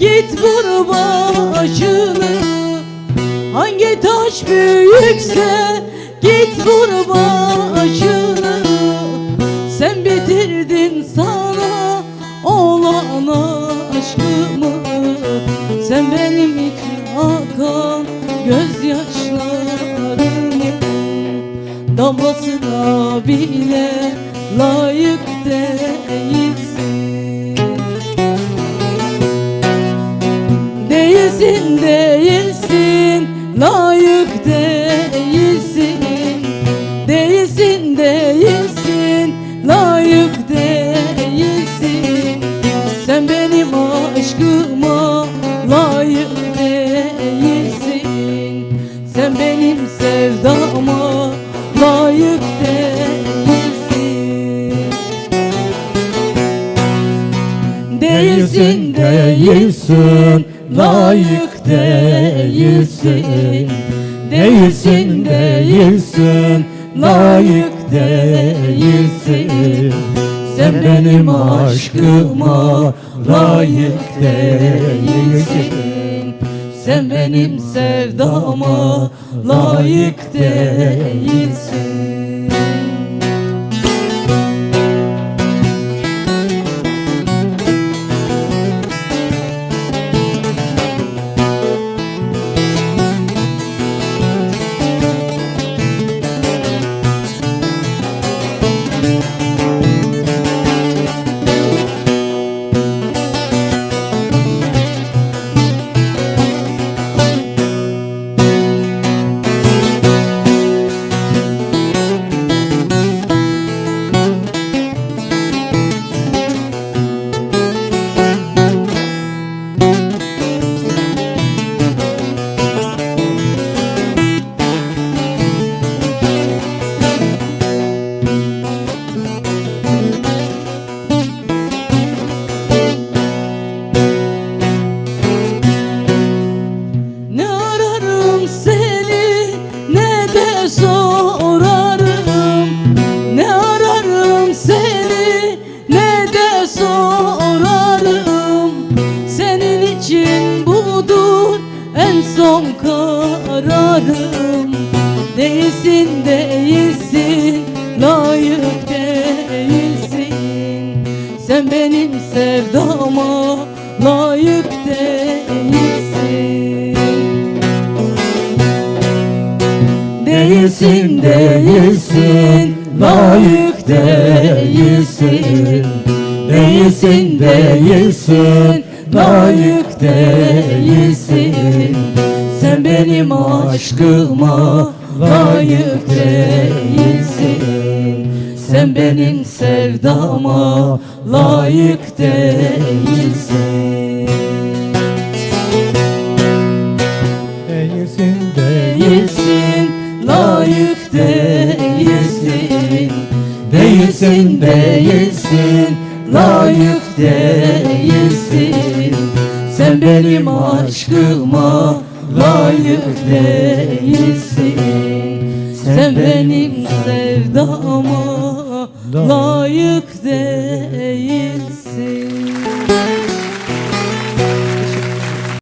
Git vur başını Hangi taş büyükse Git vur başını Sen bitirdin sana Olan aşkımı. Sen benim için akan Gözyaşlarımı. Damlasına bile layık değil sevdama layık değilsin Değilsin değilsin layık değilsin. Değilsin değilsin layık değilsin. Sen benim aşkıma layık değilsin Sen benim sevdama layık değilsin kararım Değilsin değilsin layık değilsin. Sen benim sevdama layık değilsin Değilsin değilsin layık değilsin. Değilsin değilsin layık değilsin Sen benim aşkıma layık değilsin. Sen benim sevdama layık değilsin. Değilsin değil değilsin layık değilsin. Değilsin değilsin layık değilsin. Sen benim aşkıma layık değilsin. Sen benim sevdama layık değilsin